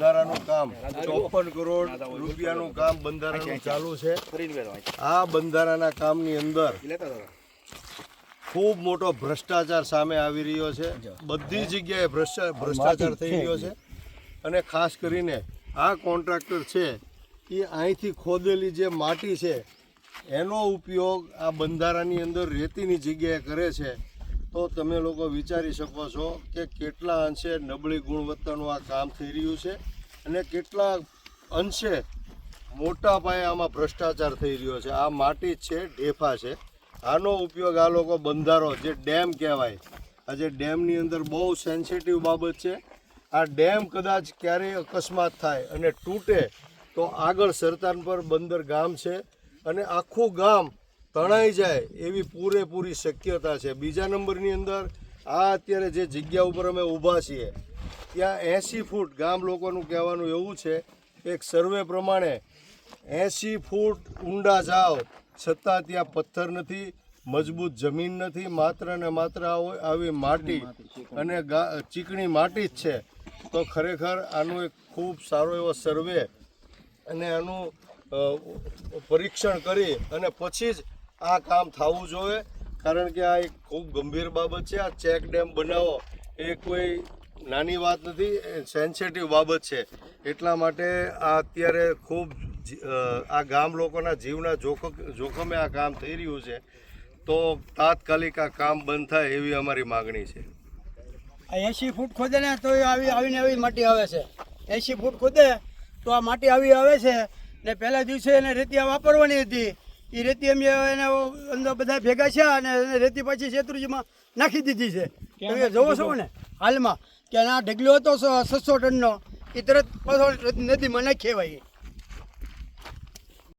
બંધારાનું કામ ચોપન કરોડ રૂપિયાનું કામ બંધારાનું ચાલુ છે. આ બંધારાના કામની અંદર ખૂબ મોટો ભ્રષ્ટાચાર સામે આવી રહ્યો છે. બધી જગ્યાએ ભ્રષ્ટાચાર થઈ રહ્યો છે. અને ખાસ કરીને આ કોન્ટ્રાક્ટર છે એ અહીંથી ખોદેલી જે માટી છે એનો ઉપયોગ આ બંધારાની અંદર રેતીની જગ્યાએ કરે છે. તો તમે લોકો વિચારી શકો છો કે કેટલા અંશે નબળી ગુણવત્તાનું આ કામ થઈ રહ્યું છે અને કેટલા અંશે મોટા પાયે આમાં ભ્રષ્ટાચાર થઈ રહ્યો છે. આ માટી છે, ઢેફા છે. આનો ઉપયોગ આ લોકો બંધારો, જે ડેમ કહેવાય. આજે ડેમની અંદર બહુ સેન્સિટિવ બાબત છે. આ ડેમ કદાચ ક્યારેય અકસ્માત થાય અને તૂટે તો આગળ સરતાન પર બંદર ગામ છે અને આખું ગામ તણાઈ જાય એવી પૂરેપૂરી શક્યતા છે. બીજા નંબરની અંદર આ અત્યારે જે જગ્યા ઉપર અમે ઊભા છીએ, ત્યાં એંસી ફૂટ ગામ લોકોનું કહેવાનું એવું છે, એક સર્વે પ્રમાણે એંસી ફૂટ ઊંડા જાઓ છતાં ત્યાં પથ્થર નથી, મજબૂત જમીન નથી, માત્ર ને માત્ર આવો- માટી અને ચીકણી માટી જ છે. તો ખરેખર આનું એક ખૂબ સારો એવો સર્વે અને આનું પરીક્ષણ કરી અને પછી જ આ કામ થવું જોઈએ, કારણ કે આ એક ખૂબ ગંભીર બાબત છે. આ ચેક ડેમ બનાવો એ કોઈ નાની વાત નથી સેન્સિટિવ બાબત છે. એટલા માટે આ અત્યારે ખૂબ આ ગામ લોકોના જીવના જોખમ આ કામ થઈ રહ્યું છે. તો તાત્કાલિક આ કામ બંધ થાય એવી અમારી માગણી છે. એંસી ફૂટ ખોદે ને તો આવી, આવીને આવી માટી આવે છે. એંસી ફૂટ ખોદે તો આ માટી આવી આવે છે ને પહેલા દિવસે એને રેતી વાપરવાની હતી. એ રેતી અમે એને અંદર બધા ભેગા છે અને રેતી પાછી શેત્રુજીમાં નાખી દીધી છે. તમે જોવો છો ને હાલમાં કે આ ઢગલો હતો છસો ટનનો એ તરત પાછો નદીમાં નાખી ભાઈ